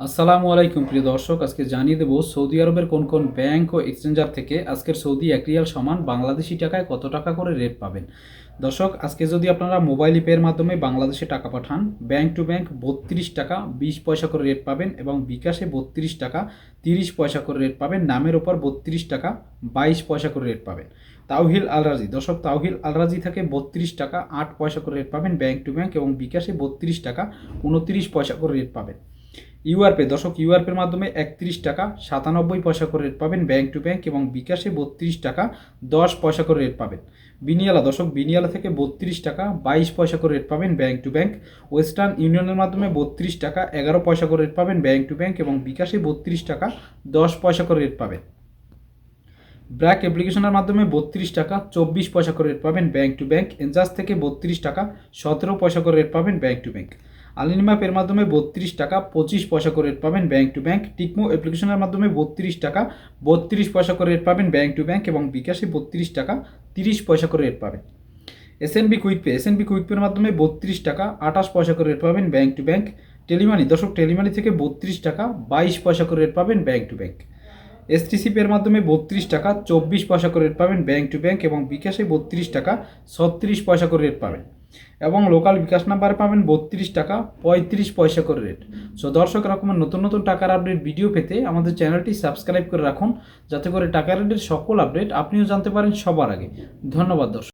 আসসালামু আলাইকুম প্রিয় দর্শক, আজকে জানিয়ে দেবো সৌদি আরবের কোন কোন ব্যাংক ও এক্সচেঞ্জার থেকে আজকের সৌদি এক সমান বাংলাদেশি টাকায় কত টাকা করে রেট পাবেন। দর্শক, আজকে যদি আপনারা মোবাইল পের মাধ্যমে বাংলাদেশে টাকা পাঠান, ব্যাংক টু ব্যাংক বত্রিশ টাকা বিশ পয়সা করে রেট পাবেন এবং বিকাশে বত্রিশ টাকা তিরিশ পয়সা করে রেট পাবেন, নামের ওপর বত্রিশ টাকা বাইশ পয়সা করে রেট পাবেন। তাওহিল আলরাজি দর্শক, তাওহিল আলরাজি থেকে বত্রিশ টাকা আট পয়সা করে রেট পাবেন ব্যাংক টু ব্যাংক এবং বিকাশে বত্রিশ টাকা উনত্রিশ পয়সা করে রেট পাবেন। ইউআরপে, দর্শক, ইউআরপের মাধ্যমে একত্রিশ টাকা সাতানব্বই পয়সা করে রেট পাবেন ব্যাংক টু ব্যাংক এবং বিকাশে বত্রিশ টাকা দশ পয়সা করে রেট পাবেন। বিনিয়ালা, দর্শক, বিনিয়ালা থেকে বত্রিশ টাকা বাইশ পয়সা করে রেট পাবেন ব্যাংক টু ব্যাংক ওয়েস্টার্ন ইউনিয়নের মাধ্যমে বত্রিশ টাকা এগারো পয়সা করে রেট পাবেন ব্যাংক টু ব্যাংক এবং বিকাশে বত্রিশ টাকা দশ পয়সা করে রেট পাবেন। ব্র্যাক অ্যাপ্লিকেশনের মাধ্যমে বত্রিশ টাকা চব্বিশ পয়সা করে রেট পাবেন ব্যাংক টু ব্যাংক এনজাস থেকে বত্রিশ টাকা সতেরো পয়সা করে রেট পাবেন ব্যাংক টু ব্যাংক আলিনিমাপ এর মাধ্যমে বত্রিশ টাকা পঁচিশ পয়সা করে রেট পাবেন ব্যাংক টু ব্যাংক টিকমো অ্যাপ্লিকেশনের মাধ্যমে বত্রিশ টাকা বত্রিশ পয়সা করে রেট পাবেন ব্যাংক টু ব্যাংক এবং বিকাশে বত্রিশ টাকা তিরিশ পয়সা করে রেট পাবেন। SNB quick pay SNB quick পের মাধ্যমে বত্রিশ টাকা আঠাশ পয়সা করে রেট পাবেন ব্যাংক টু ব্যাংক টেলিমানি দর্শক টেলিমানি থেকে বত্রিশ টাকা বাইশ পয়সা করে রেট পাবেন ব্যাংক টু ব্যাংক এসটিসি পের মাধ্যমে বত্রিশ টাকা চব্বিশ পয়সা করে রেট পাবেন ব্যাংক টু ব্যাংক এবং বিকাশে বত্রিশ টাকা ছত্রিশ পয়সা করে রেট পাবেন। এবং লোকাল বিকাশ নাম্বারে পাবেন বত্রিশ টাকা, পঁয়ত্রিশ পয়সা করে রেট সো দর্শক রকমের নতুন নতুন টাকার আপডেট ভিডিও পেতে আমাদের চ্যানেলটি সাবস্ক্রাইব করে রাখুন, যাতে করে টাকার রেটের সকল আপডেট আপনিও জানতে পারেন সবার আগে। ধন্যবাদ, দর্শক।